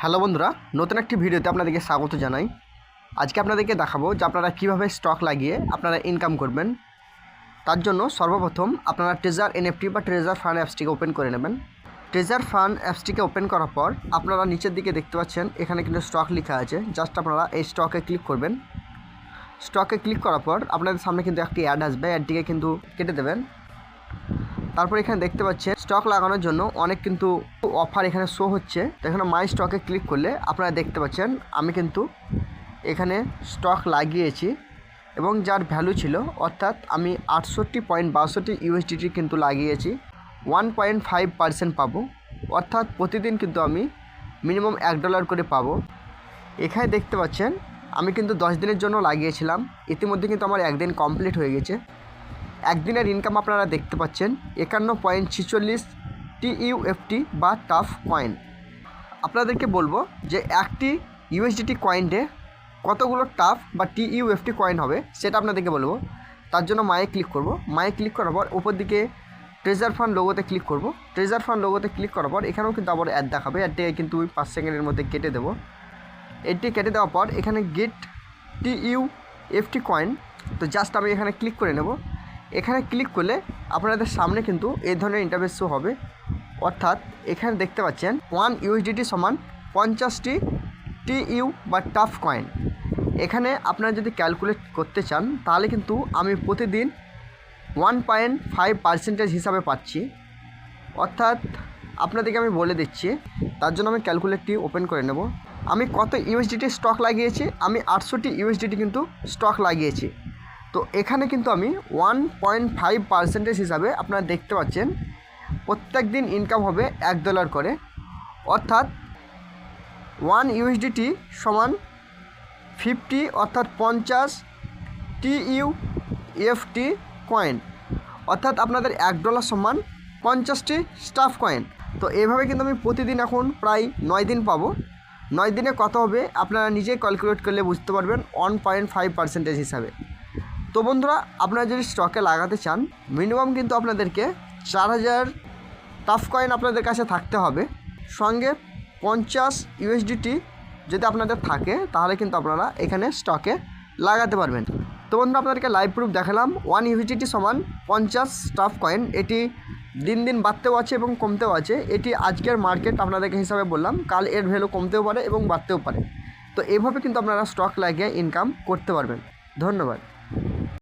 Hello বন্ধুরা, নতুন একটি ভিডিওতে আপনাদেরকে স্বাগত জানাই। আজকে আপনাদেরকে দেখাবো যে আপনারা কীভাবে স্টক লাগিয়ে আপনারা ইনকাম করবেন। তার জন্য সর্বপ্রথম আপনারা ট্রেজার এনএফটি বা ট্রেজার ফান্ড অ্যাপসটিকে ওপেন করে নেবেন। ট্রেজার ফান্ড অ্যাপসটিকে ওপেন করার পর আপনারা নিচের দিকে দেখতে পাচ্ছেন, এখানে কিন্তু স্টক লেখা আছে। জাস্ট আপনারা এই স্টকে ক্লিক করবেন। স্টকে ক্লিক করার পর আপনাদের সামনে কিন্তু একটি অ্যাড আসবে অ্যাডটিকে কিন্তু কেটে দেবেন। তারপর এখানে দেখতে পাচ্ছেন স্টক লাগানোর জন্য অনেক কিন্তু অফার এখানে শো হচ্ছে। তো এখানে মাই স্টকে ক্লিক করলে আপনারা দেখতে পাচ্ছেন, আমি কিন্তু এখানে স্টক লাগিয়েছি এবং যার ভ্যালু ছিল, অর্থাৎ আমি আটষট্টি পয়েন্ট বাষট্টি ইউএসডিটি কিন্তু লাগিয়েছি ওয়ান পয়েন্ট ফাইভ পার্সেন্ট পাবো। অর্থাৎ প্রতিদিন কিন্তু আমি মিনিমাম এক ডলার করে পাবো। এখানে দেখতে পাচ্ছেন, আমি কিন্তু দশ দিনের জন্য লাগিয়েছিলাম, ইতিমধ্যে কিন্তু আমার একদিন কমপ্লিট হয়ে গেছে। একদিনের ইনকাম আপনারা দেখতে পাচ্ছেন, একান্ন পয়েন্ট ছিচল্লিশ টিইউএফটি বা টাফ কয়েন আপনাদেরকে বলব যে একটি ইউএসডিটি কয়েন্টে কতগুলো টাফ বা টিইউএফটি কয়েন হবে, সেটা আপনাদেরকে বলব। তার জন্য মায়ে ক্লিক করব। মায়ে ক্লিক করার পর উপর দিকে ট্রেজার ফান্ড লোগোতে ক্লিক করব। ট্রেজার ফান্ড লোগোতে ক্লিক করার পর এখানেও কিন্তু আবার অ্যাড দেখাবে। অ্যাডটিকে কিন্তু আমি পাঁচ সেকেন্ডের মধ্যে কেটে দেবো। এটি কেটে দেওয়ার পর এখানে গেট টিইউ এফটি কয়েন তো জাস্ট আমি এখানে ক্লিক করে নেব। এখানে ক্লিক করলে আপনাদের সামনে কিন্তু এই ধরনের ইন্টারভেস শো হবে। অর্থাৎ এখানে দেখতে পাচ্ছেন ওয়ান ইউএসডিটি সমান পঞ্চাশটি টিইউ বা টাফ কয়েন এখানে আপনারা যদি ক্যালকুলেট করতে চান, তাহলে কিন্তু আমি প্রতিদিন ওয়ান পয়েন্ট ফাইভ পার্সেন্টেজ হিসাবে পাচ্ছি। অর্থাৎ আপনাদেরকে আমি বলে দিচ্ছি, তার জন্য আমি ক্যালকুলেটটি ওপেন করে নেব। আমি কত ইউএসডিটি স্টক লাগিয়েছি? আমি আটশোটি ইউএসডিটি কিন্তু স্টক লাগিয়েছি। তো এখানে কিন্তু আমি ওয়ান পয়েন্ট ফাইভ পার্সেন্টেজ হিসাবে আপনারা দেখতে পাচ্ছেন প্রত্যেক দিন ইনকাম হবে এক ডলার করে। অর্থাৎ ওয়ান ইউএসডিটি সমান ফিফটি অর্থাৎ পঞ্চাশ টিইউ এফটি কয়েন অর্থাৎ আপনাদের এক ডলার সমান পঞ্চাশটি স্টাফ কয়েন তো এভাবে কিন্তু আমি প্রতিদিন এখন প্রায় নয় দিন পাবো। নয় দিনে কত হবে আপনারা নিজেই ক্যালকুলেট করলে বুঝতে পারবেন ওয়ান পয়েন্ট ফাইভ পার্সেন্টেজ হিসাবে। তো বন্ধুরা, আপনারা যদি স্টকে লাগাতে চান মিনিমাম কিন্তু আপনাদেরকে চার হাজার টাফ কয়েন আপনাদের কাছে থাকতে হবে। সঙ্গে পঞ্চাশ ইউএসডিটি যদি আপনাদের থাকে, তাহলে কিন্তু আপনারা এখানে স্টকে লাগাতে পারবেন। তো বন্ধুরা, আপনাদেরকে লাইভ প্রুফ দেখালাম। ওয়ান ইউএসডিটি সমান পঞ্চাশ স্টাফ কয়েন এটি দিন দিন বাড়তেও আছে এবং কমতেও আছে। এটি আজকের মার্কেট আপনাদেরকে হিসাবে বললাম। কাল এর ভ্যালু কমতেও পারে এবং বাড়তেও পারে। তো এভাবে কিন্তু আপনারা স্টক লাগিয়ে ইনকাম করতে পারবেন। ধন্যবাদ।